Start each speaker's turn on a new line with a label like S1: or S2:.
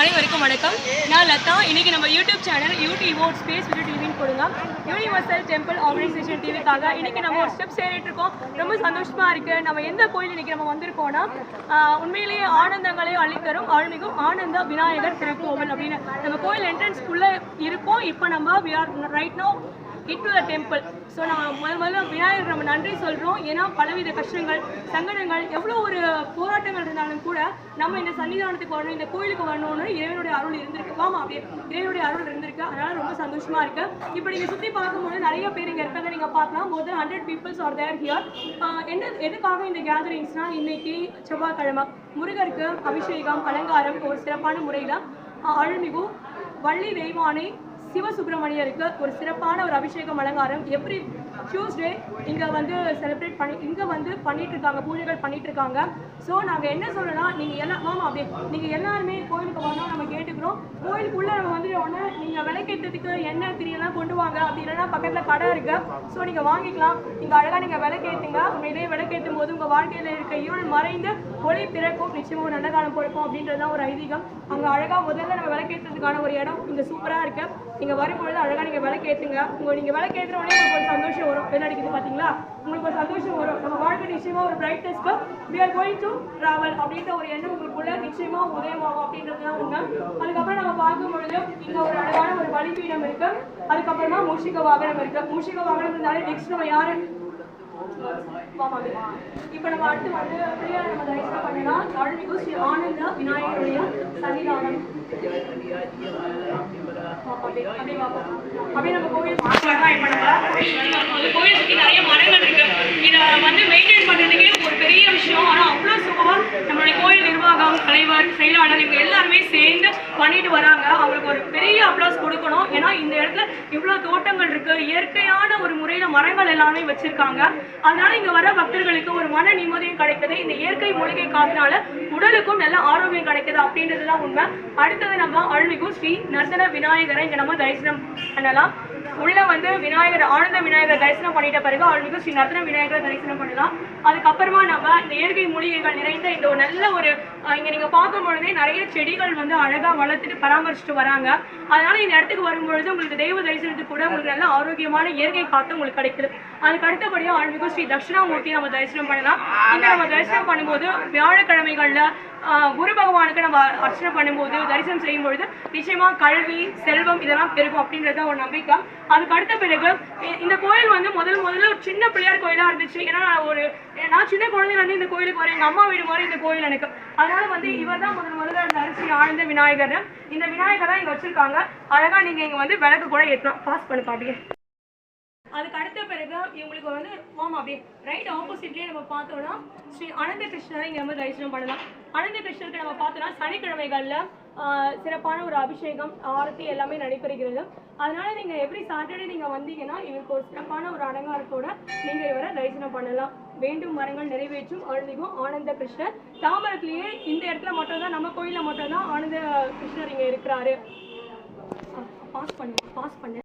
S1: அனைவருக்கும் வணக்கம். நான் லதா. இன்னைக்கு நம்ம யூடியூப் சேனல் யூடியூபோ ஸ்பேஸ் விஜய் டிவின்னு கொடுங்க யூனிவர்சல் டெம்பிள் ஆர்கனைசேஷன் டிவிக்காக இன்னைக்கு நம்ம ஒரு ஸ்டெப்ஸ் ஏறிட்டு இருக்கோம் ரொம்ப சந்தோஷமா இருக்கு. நம்ம எந்த கோயில் இன்னைக்கு நம்ம வந்திருக்கோம்னா உண்மையிலேயே ஆனந்தங்களை அளித்தரும் அருள்மிகும் ஆனந்த விநாயகர் திருக்கோவில் அப்படின்னு. நம்ம கோயில் என்ட்ரன்ஸ்க்குள்ள இருக்கோம். இப்போ நம்ம we are right now it to the temple so நம்ம முதல் முதல்ல விநாயகர் நம்ம நன்றி சொல்கிறோம் ஏன்னா பலவித கஷ்டங்கள் சங்கடங்கள் எவ்வளோ ஒரு போராட்டங்கள் இருந்தாலும் கூட நம்ம இந்த சன்னிதானத்துக்கு வரணும் இந்த கோயிலுக்கு வரணும்னு இறைவனுடைய அருள் இருந்திருக்கு. ஆமா அப்படியே இறைவனுடைய அருள் இருந்திருக்கு. அதனால் ரொம்ப சந்தோஷமாக இருக்கு. இப்போ நீங்கள் சுற்றி பார்க்கும்போது நிறைய பேர் இங்கே இருக்காங்க. நீங்கள் பார்க்கலாம். More than hundred peoples are there here என்ன எதுக்காக இந்த கேதரிங்ஸ்னால் இன்னைக்கு செவ்வாய்க்கிழமை? முருகருக்கு அபிஷேகம் அலங்காரம் ஒரு சிறப்பான முறையில் அருள்மிகு வள்ளி தெய்வானை சிவசுப்பிரமணியருக்கு ஒரு சிறப்பான ஒரு அபிஷேகம் அலங்காரம். எவ்ரி டியூஸ்டே இங்கே வந்து செலிப்ரேட் பண்ணி இங்கே வந்து பண்ணிட்டு இருக்காங்க பூஜைகள் பண்ணிட்டு இருக்காங்க ஸோ நாங்கள் என்ன சொல்லணும்னா நீங்கள் எல்லா ஆமாம் அப்படியே நீங்கள் எல்லாருமே கோயிலுக்கு வரணும் நம்ம கேட்டுக்கிறோம். கோயிலுக்குள்ள நீங்கள் விளக்கேற்றதுக்கு எண்ணெய் திரியெல்லாம் கொண்டு வாங்க? அப்படி இல்லைன்னா பக்கத்தில் கடை இருக்கு. ஸோ நீங்கள் வாங்கிக்கலாம். நீங்கள் அழகாக நீங்கள் விளக்கேற்றுங்க உண்மையிலேயே விளக்கேற்றும் போது உங்கள் வாழ்க்கையில் இருக்க இருள் மறைந்து ஒளி பிறக்கும். நிச்சயமாக ஒரு நல்ல காலம் பிறக்கும் அப்படின்றது தான் ஒரு ஐதீகம். அங்கே அழகாக முதல்ல நம்ம விளக்கேற்றதுக்கான ஒரு இடம் இங்கே சூப்பராக இருக்கு. நீங்கள் வரும்பொழுது அழகாக நீங்கள் விளக்கேற்றுங்க உங்கள் நீங்கள் விளக்கேற்றுற உடனே உங்களுக்கு ஒரு சந்தோஷம் வரும். என்ன அடிக்குது பார்த்தீங்களா உங்களுக்கு ஒரு சந்தோஷம் வரும். நம்ம வாழ்க்கை நிச்சயமாக ஒரு பிரைட்னஸ்க்கு we are going to travel அப்படின்ற ஒரு எண்ணம் உங்களுக்குள்ள நிச்சயமா உதயமாகும் அப்படின்றது தான் உண்மை. அதுக்கப்புறம் நம்ம பார்க்கும் பொழுது இங்க ஒரு அழகான ஒரு பலிபீடம் இருக்கு. அதுக்கப்புறமா மூஷிக வாகனம் இருக்கு. மூஷிக வாகனம் இருந்தாலே நெக்ஸ்ட் நம்ம யாரு? இப்போ நம்ம அடுத்து வந்து பிரியா நம்ம தரிசனம் பண்ணலாம். அருள்மிகு ஸ்ரீ ஆனந்த விநாயகருடைய சன்னிதானம். அப்படியே நம்ம அந்த சுற்றி நிறைய மரங்கள் இருக்கு. இதை வந்து மெயின்டைன் பண்ணுறதுக்கே ஒரு பெரிய விஷயம். ஆனால் அவ்வளோ சுகமாக நம்மளுடைய கோயில் நிர்வாகம் தலைவர் செயலாளர் இவங்க எல்லாருமே சேர்ந்து பண்ணிட்டு வராங்க. அவங்களுக்கு ஒரு பெரிய அப்ளாஸ் கொடுக்கணும். ஏன்னா இந்த இடத்துல இவ்வளோ தோட்டங்கள் இருக்கு. இயற்கையான ஒரு முறையில் மரங்கள் எல்லாமே வச்சிருக்காங்க. அதனால இங்க வர பக்தர்களுக்கு ஒரு மன நிம்மதியும் கிடைக்குது. இந்த இயற்கை மூலிகை காத்தினால உடலுக்கும் நல்ல ஆரோக்கியம் கிடைக்குது அப்படின்றது தான் உண்மை. அடுத்தது நம்ம அருள்மிகு ஸ்ரீ நர்சன விநாயகரை இங்க நம்ம தரிசனம் பண்ணலாம். உள்ள வந்து விநாயகர் ஆனந்த விநாயகர் தரிசனம் பண்ணிட்ட பிறகு அவளுக்கு ஸ்ரீ நர்த்தன விநாயகரை தரிசனம் பண்ணலாம் அதுக்கப்புறமா நம்ம இந்த இயற்கை மூலிகைகள் நிறைந்த இந்த ஒரு நல்ல ஒரு இங்க நீங்க பார்க்கும் பொழுதே நிறைய செடிகள் வந்து அழகா வளர்த்துட்டு பராமரிச்சுட்டு வராங்க. அதனால இந்த இடத்துக்கு வரும்பொழுது உங்களுக்கு தெய்வ தரிசனத்துக்கு கூட உங்களுக்கு நல்ல ஆரோக்கியமான இயற்கை காத்து உங்களுக்கு கிடைக்குது. அதுக்கு அடுத்தபடியாக அருள்மிகு ஸ்ரீ தட்சிணாமூர்த்தி நம்ம தரிசனம் பண்ணலாம். இங்க நம்ம தரிசனம் பண்ணும்போது வியாழக்கிழமைகள்ல குரு பகவானுக்கு நம்ம அர்ச்சனை பண்ணும்போது தரிசனம் செய்யும் பொழுது நிச்சயமா கல்வி செல்வம் இதெல்லாம் பெருகும் அப்படின்றது தான் ஒரு நம்பிக்கை. அதுக்கு அடுத்த பிறகு இந்த கோயில் வந்து முதல் முதல்ல ஒரு சின்ன பிள்ளையார் கோயிலாக இருந்துச்சு. ஏன்னா நான் ஒரு நான் சின்ன குழந்தையில வந்து இந்த கோயிலுக்கு வரேன். எங்கள் அம்மா வீடு மாதிரி இந்த கோயில் எனக்கு. அதனால வந்து இவர் தான் முதல் முதல்ல அந்த அரிசி ஆனந்த விநாயகர் இந்த விநாயகர் தான் இங்கே வச்சிருக்காங்க. அழகா நீங்கள் இங்கே வந்து விளக்கு கூட ஏற்றலாம் பாஸ் பண்ணுப்பா அப்படியே அதுக்கு அடுத்த பிறகு இவங்களுக்கு வந்து ஃபார்ம் அப்படியே ரைட் ஆப்போசிட்லயே நம்ம பார்த்தோம்னா ஸ்ரீ அனந்த கிருஷ்ணரை இங்கே நம்ம தரிசனம் பண்ணலாம். அனந்த கிருஷ்ணருக்கு நம்ம பார்த்தோம்னா சனிக்கிழமைகளில் சிறப்பான ஒரு அபிஷேகம் ஆரத்தி எல்லாமே நடைபெறுகிறது. அதனால நீங்கள் எவ்ரி சாட்டர்டே நீங்கள் வந்தீங்கன்னா இவருக்கு ஒரு சிறப்பான ஒரு அலங்காரத்தோட நீங்கள் இவரை தரிசனம் பண்ணலாம். வேண்டும் மரங்கள் நிறைவேற்றும் அருள்மிகும் ஆனந்த கிருஷ்ணர். தாமரத்துலேயே இந்த இடத்துல மட்டும்தான் நம்ம கோயிலில் மட்டும்தான் ஆனந்த கிருஷ்ணர் இங்கே இருக்கிறாரு. பாஸ் பண்ணு பாஸ் பண்ணு.